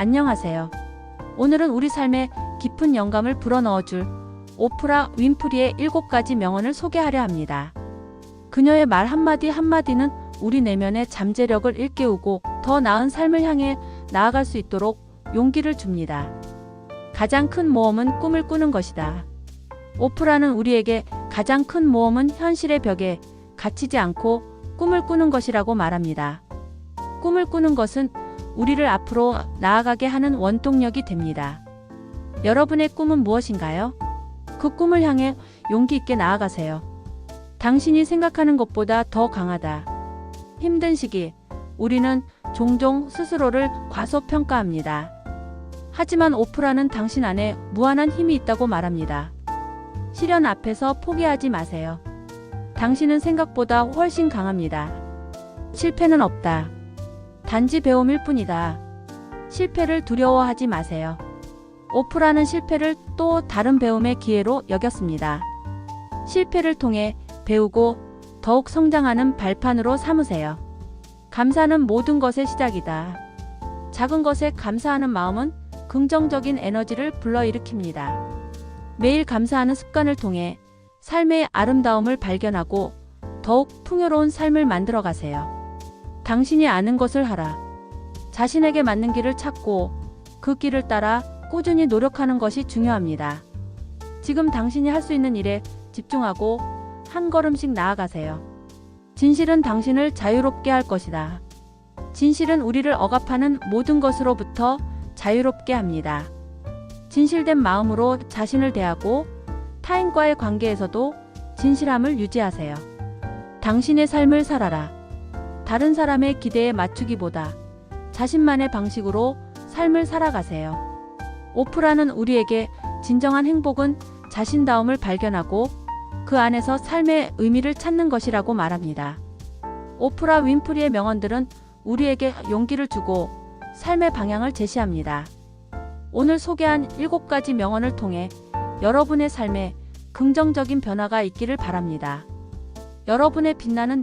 안녕하세요. 오늘은 우리 삶에 깊은 영감을 불어넣어줄 오프라 윈프리의 일곱 가지 명언을 소개하려 합니다. 그녀의 말 한마디 한마디는 우리 내면의 잠재력을 일깨우고 더 나은 삶을 향해 나아갈 수 있도록 용기를 줍니다. 가장 큰 모험은 꿈을 꾸는 것이다. 오프라는 우리에게 가장 큰 모험은 현실의 벽에 갇히지 않고 꿈을 꾸는 것이라고 말합니다. 꿈을 꾸는 것은 우리를 앞으로 나아가게 하는 원동력이 됩니다. 여러분의 꿈은 무엇인가요? 그 꿈을 향해 용기 있게 나아가세요. 당신이 생각하는 것보다 더 강하다. 힘든 시기, 우리는 종종 스스로를 과소평가합니다. 하지만 오프라는 당신 안에 무한한 힘이 있다고 말합니다. 시련 앞에서 포기하지 마세요. 당신은 생각보다 훨씬 강합니다. 실패는 없다. 단지 배움일 뿐이다. 실패를 두려워하지 마세요. 오프라는 실패를 또 다른 배움의 기회로 여겼습니다. 실패를 통해 배우고 더욱 성장하는 발판으로 삼으세요. 감사는 모든 것의 시작이다. 작은 것에 감사하는 마음은 긍정적인 에너지를 불러일으킵니다. 매일 감사하는 습관을 통해 삶의 아름다움을 발견하고 더욱 풍요로운 삶을 만들어 가세요. 당신이 아는 것을 하라. 자신에게 맞는 길을 찾고 그 길을 따라 꾸준히 노력하는 것이 중요합니다. 지금 당신이 할 수 있는 일에 집중하고 한 걸음씩 나아가세요. 진실은 당신을 자유롭게 할 것이다. 진실은 우리를 억압하는 모든 것으로부터 자유롭게 합니다. 진실된 마음으로 자신을 대하고 타인과의 관계에서도 진실함을 유지하세요. 당신의 삶을 살아라. 다른 사람의 기대에 맞추기보다 자신만의 방식으로 삶을 살아가세요. 오프라는 우리에게 진정한 행복은 자신다움을 발견하고 그 안에서 삶의 의미를 찾는 것이라고 말합니다. 오프라 윈프리의 명언들은 우리에게 용기를 주고 삶의 방향을 제시합니다. 오늘 소개한 일곱 가지 명언을 통해 여러분의 삶에 긍정적인 변화가 있기를 바랍니다. 여러분의 빛나는